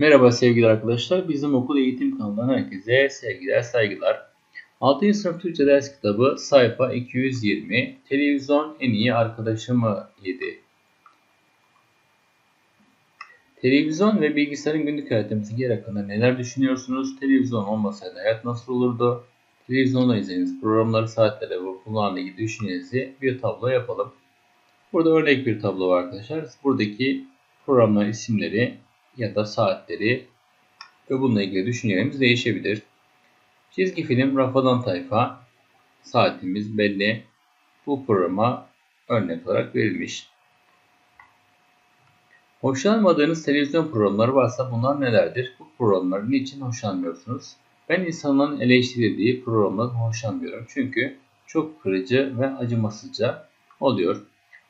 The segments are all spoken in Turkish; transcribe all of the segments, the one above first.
Merhaba sevgili arkadaşlar. Bizim okul eğitim kanalından herkese sevgiler, saygılar. 6. sınıf Türkçe ders kitabı sayfa 220. Televizyon en iyi arkadaşım mı 7. Televizyon ve bilgisayarın günlük hayatımızdaki yer hakkında neler düşünüyorsunuz? Televizyon olmasaydı hayat nasıl olurdu? Televizyonda izlediğiniz programları, saatleri ve bunlarla ilgili düşüncenizi bir tablo yapalım. Burada örnek bir tablo var arkadaşlar. Buradaki programların isimleri ya da saatleri ve bununla ilgili düşüncelerimiz değişebilir. Çizgi film Rafadan Tayfa saatimiz belli. Bu programa örnek olarak verilmiş. Hoşlanmadığınız televizyon programları varsa bunlar nelerdir? Bu programları niçin hoşlanmıyorsunuz? Ben insanların eleştirildiği programlardan hoşlanmıyorum. Çünkü çok kırıcı ve acımasızca oluyor.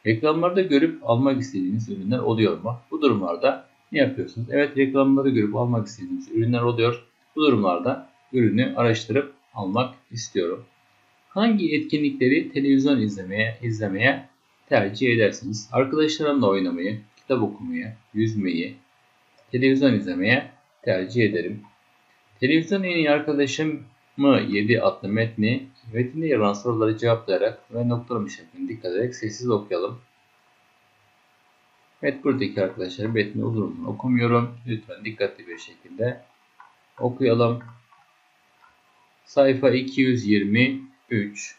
Reklamlarda görüp almak istediğiniz ürünler oluyor mu? Bu durumlarda ne yapıyorsunuz? Evet reklamları görüp almak istediğiniz ürünler oluyor. Bu durumlarda ürünü araştırıp almak istiyorum. Hangi etkinlikleri televizyon izlemeye izlemeye tercih edersiniz? Arkadaşlarımla oynamayı, kitap okumayı, yüzmeyi, televizyon izlemeye tercih ederim. Televizyon en iyi arkadaşım mı 7 adlı metni metinde yer alan soruları cevaplayarak ve noktalama şeklinde dikkat ederek sessiz okuyalım. Evet buradaki arkadaşlar metni uzun uzun okumuyorum. Lütfen dikkatli bir şekilde okuyalım. Sayfa 223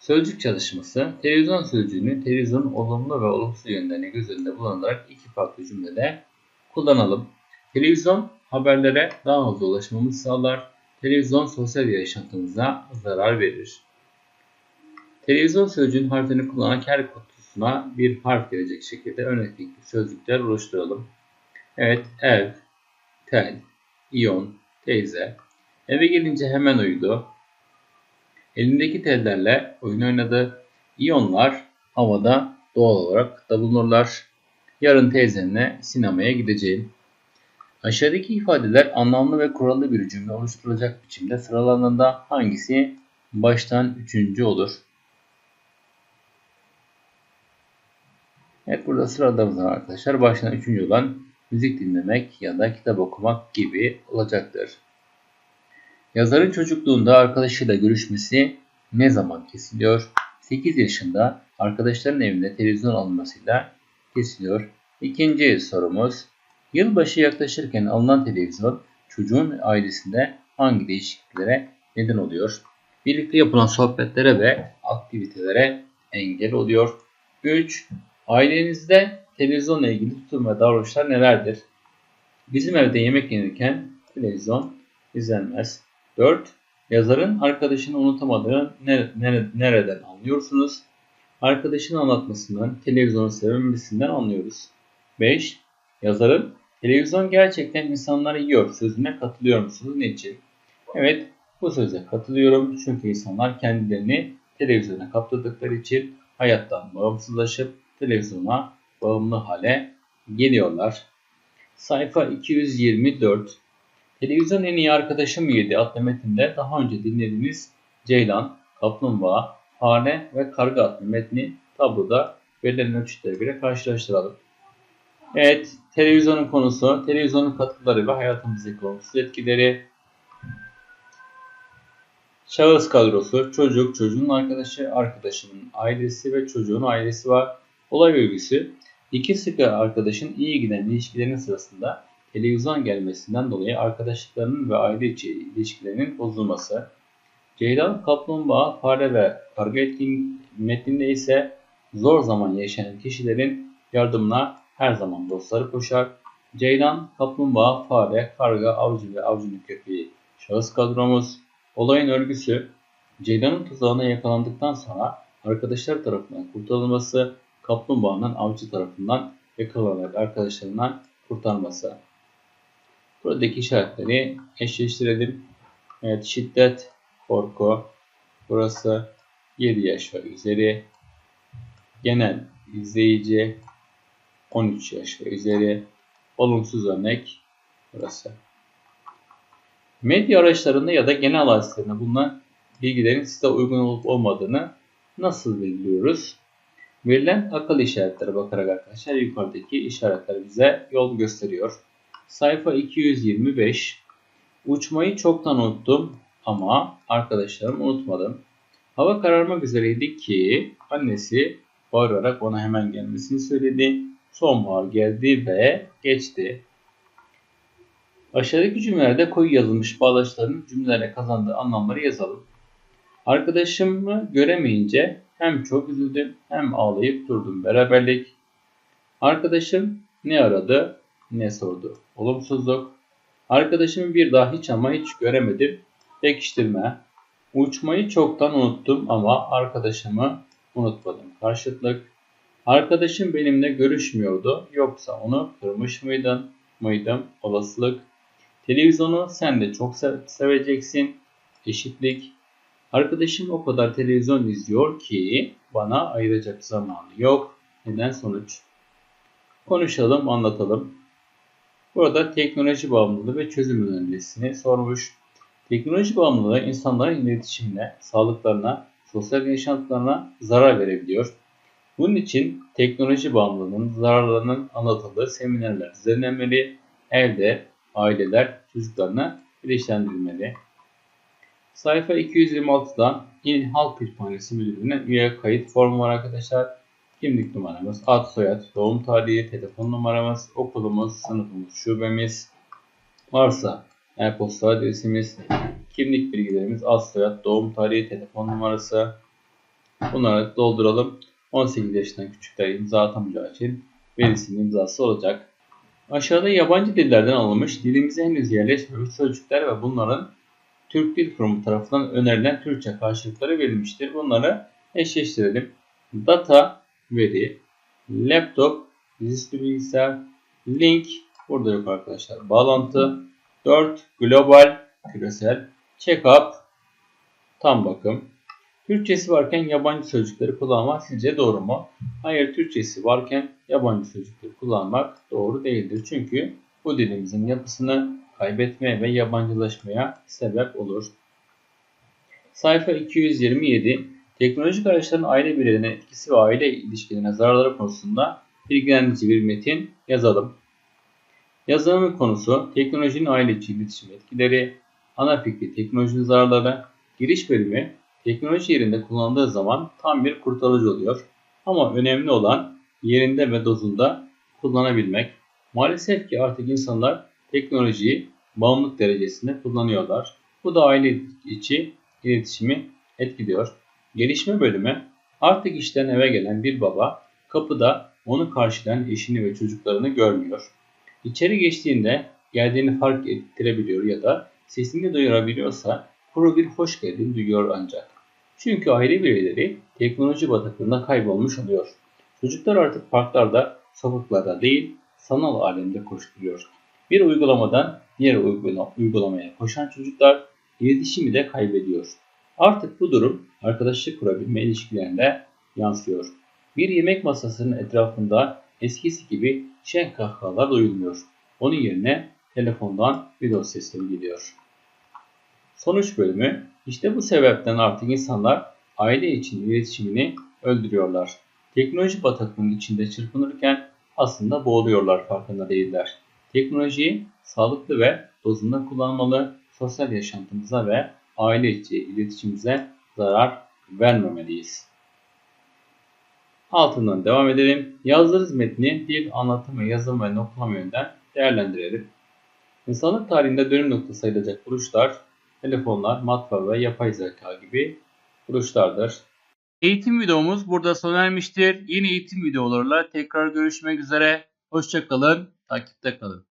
Sözcük çalışması Televizyon sözcüğünü televizyonun olumlu ve olumsuz yönlerini göz önünde bulundurarak iki farklı cümlede kullanalım. Televizyon haberlere daha hızlı ulaşmamızı sağlar. Televizyon sosyal yaşantımıza zarar verir. Televizyon sözcüğün harfini kullanan her kutusuna bir harf gelecek şekilde örneklik sözcükler oluşturalım. Evet, ev, tel, iyon, teyze. Eve gelince hemen uyudu. Elindeki tellerle oyun oynadı. İyonlar havada doğal olarak da bulunurlar. Yarın teyzenle sinemaya gideceğim. Aşağıdaki ifadeler anlamlı ve kurallı bir cümle oluşturulacak biçimde sıralandığında hangisi baştan üçüncü olur? Evet burada sıraladığımız zaman arkadaşlar baştan üçüncü olan müzik dinlemek ya da kitap okumak gibi olacaktır. Yazarın çocukluğunda arkadaşıyla görüşmesi ne zaman kesiliyor? 8 yaşında arkadaşların evinde televizyon alınmasıyla kesiliyor. İkinci sorumuz Yılbaşı yaklaşırken alınan televizyon çocuğun ailesinde hangi değişikliklere neden oluyor? Birlikte yapılan sohbetlere ve aktivitelere engel oluyor. 3. Ailenizde televizyonla ilgili tutum ve davranışlar nelerdir? Bizim evde yemek yenirken televizyon izlenmez. 4. Yazarın arkadaşını unutamadığını nereden anlıyorsunuz? Arkadaşın anlatmasından, televizyonu sevmemesinden anlıyoruz. 5. Yazarın televizyon gerçekten insanları yiyor sözüne katılıyor musunuz? Niçin? Evet bu söze katılıyorum çünkü insanlar kendilerini televizyona kapladıkları için hayattan bağımsızlaşıp televizyona bağımlı hale geliyorlar. Sayfa 224 Televizyon en iyi arkadaşım 7 adlı metinde daha önce dinlediğiniz Ceylan, Kaplumbağa, Fare ve Karga adlı metni tabloda verilen ölçütlere göre karşılaştıralım. Evet, televizyonun konusu, televizyonun katkıları ve hayatımızdaki olumsuz etkileri, şahıs kadrosu, çocuk, çocuğun arkadaşı, arkadaşının ailesi ve çocuğun ailesi var. Olay örgüsü, iki sıkı arkadaşın iyi giden ilişkilerinin sırasında televizyon gelmesinden dolayı arkadaşlıklarının ve aile içi ilişkilerinin bozulması. Ceylan, kaplumbağa, fare ve karga etkin metninde ise zor zaman yaşayan kişilerin yardımına her zaman dostları koşar. Ceylan, kaplumbağa, fare, karga, avcı ve avcının köpeği şahıs kadromuz. Olayın örgüsü Ceylan'ın tuzağına yakalandıktan sonra arkadaşlar tarafından kurtarılması, kaplumbağanın avcı tarafından yakalanarak arkadaşlarından kurtarması. Buradaki işaretleri eşleştirelim. Evet şiddet, korku. Burası 7 yaş ve üzeri. Genel izleyici 13 yaş ve üzeri. Olumsuz örnek burası. Medya araçlarında ya da genel araçlarında bulunan bilgilerin size uygun olup olmadığını nasıl belirliyoruz? Verilen akıl işaretlere bakarak arkadaşlar yukarıdaki işaretler bize yol gösteriyor. Sayfa 225. Uçmayı çoktan unuttum ama arkadaşlarım unutmadım. Hava kararmak üzereydi ki annesi bağırarak ona hemen gelmesini söyledi. Sonbahar geldi ve geçti. Aşağıdaki cümlelerde koyu yazılmış bağlaçların cümlelere kazandığı anlamları yazalım. Arkadaşımı göremeyince hem çok üzüldüm hem ağlayıp durdum beraberlik. Arkadaşım ne aradı ne sordu. Olumsuzluk. Arkadaşımı bir daha hiç ama hiç göremedim. Pekiştirme. Uçmayı çoktan unuttum ama arkadaşımı unutmadım. Karşıtlık. Arkadaşım benimle görüşmüyordu. Yoksa onu kırmış mıydın? Mıydım? Olasılık. Televizyonu sen de çok se- seveceksin. Eşitlik. Arkadaşım o kadar televizyon izliyor ki bana ayıracak zamanı yok. Neden sonuç? Konuşalım, anlatalım. Burada teknoloji bağımlılığı ve çözüm önerisini sormuş. Teknoloji bağımlılığı insanların iletişimine, sağlıklarına, sosyal yaşantılarına zarar verebiliyor. Bunun için teknoloji bağımlılığının zararlarının anlatıldığı seminerler düzenlenmeli, evde aileler çocuklarına bilinçlendirilmeli. Sayfa 226'dan İl Halk Kütüphanesi Müdürlüğü'ne üye kayıt formu var arkadaşlar. Kimlik numaramız, ad, soyad, doğum tarihi, telefon numaramız, okulumuz, sınıfımız, şubemiz, varsa e-posta adresimiz, kimlik bilgilerimiz, ad, soyad, doğum tarihi, telefon numarası. Bunları dolduralım. 18 yaşından küçükler imza atamayacağı için velisinin imzası olacak. Aşağıda yabancı dillerden alınmış, dilimize henüz yerleşmemiş sözcükler ve bunların Türk Dil Kurumu tarafından önerilen Türkçe karşılıkları verilmiştir. Bunları eşleştirelim. Data, veri, laptop, dizüstü bilgisayar, link, burada yok arkadaşlar, bağlantı, 4, global, küresel, check-up, tam bakım. Türkçesi varken yabancı sözcükleri kullanmak sizce doğru mu? Hayır, Türkçesi varken yabancı sözcükleri kullanmak doğru değildir. Çünkü bu dilimizin yapısını kaybetmeye ve yabancılaşmaya sebep olur. Sayfa 227 Teknolojik araçların aile bireylerine etkisi ve aile ilişkilerine zararları konusunda bilgilendirici bir metin yazalım. Yazılımın konusu teknolojinin aile içi iletişim etkileri, ana fikri teknolojinin zararları, giriş bölümü teknoloji yerinde kullanıldığı zaman tam bir kurtarıcı oluyor. Ama önemli olan yerinde ve dozunda kullanabilmek. Maalesef ki artık insanlar teknolojiyi bağımlılık derecesinde kullanıyorlar. Bu da aile içi iletişimi etkiliyor. Gelişme bölümü artık işten eve gelen bir baba kapıda onu karşılayan eşini ve çocuklarını görmüyor. İçeri geçtiğinde geldiğini fark ettirebiliyor ya da sesini duyurabiliyorsa kuru bir hoş geldin duyuyor ancak. Çünkü aile bireyleri teknoloji bataklığında kaybolmuş oluyor. Çocuklar artık parklarda, sokaklarda değil, sanal alemde koşturuyor. Bir uygulamadan diğer uygulamaya koşan çocuklar iletişimi de kaybediyor. Artık bu durum arkadaşlık kurabilme ilişkilerinde yansıyor. Bir yemek masasının etrafında eskisi gibi şen kahkahalar duyulmuyor. Onun yerine telefondan video sesleri geliyor. Sonuç bölümü işte bu sebepten artık insanlar aile için iletişimini öldürüyorlar. Teknoloji bataklığının içinde çırpınırken aslında boğuluyorlar farkında değiller. Teknolojiyi sağlıklı ve dozunda kullanmalı, sosyal yaşantımıza ve aile içi iletişimimize zarar vermemeliyiz. Altından devam edelim. Yazdığınız metni dil, anlatım yazım ve noklama yönden değerlendirelim. İnsanlık tarihinde dönüm noktası sayılacak buluşlar, telefonlar, matbaa ve yapay zeka gibi buluşlardır. Eğitim videomuz burada sona ermiştir. Yeni eğitim videolarıyla tekrar görüşmek üzere. Hoşçakalın, takipte kalın.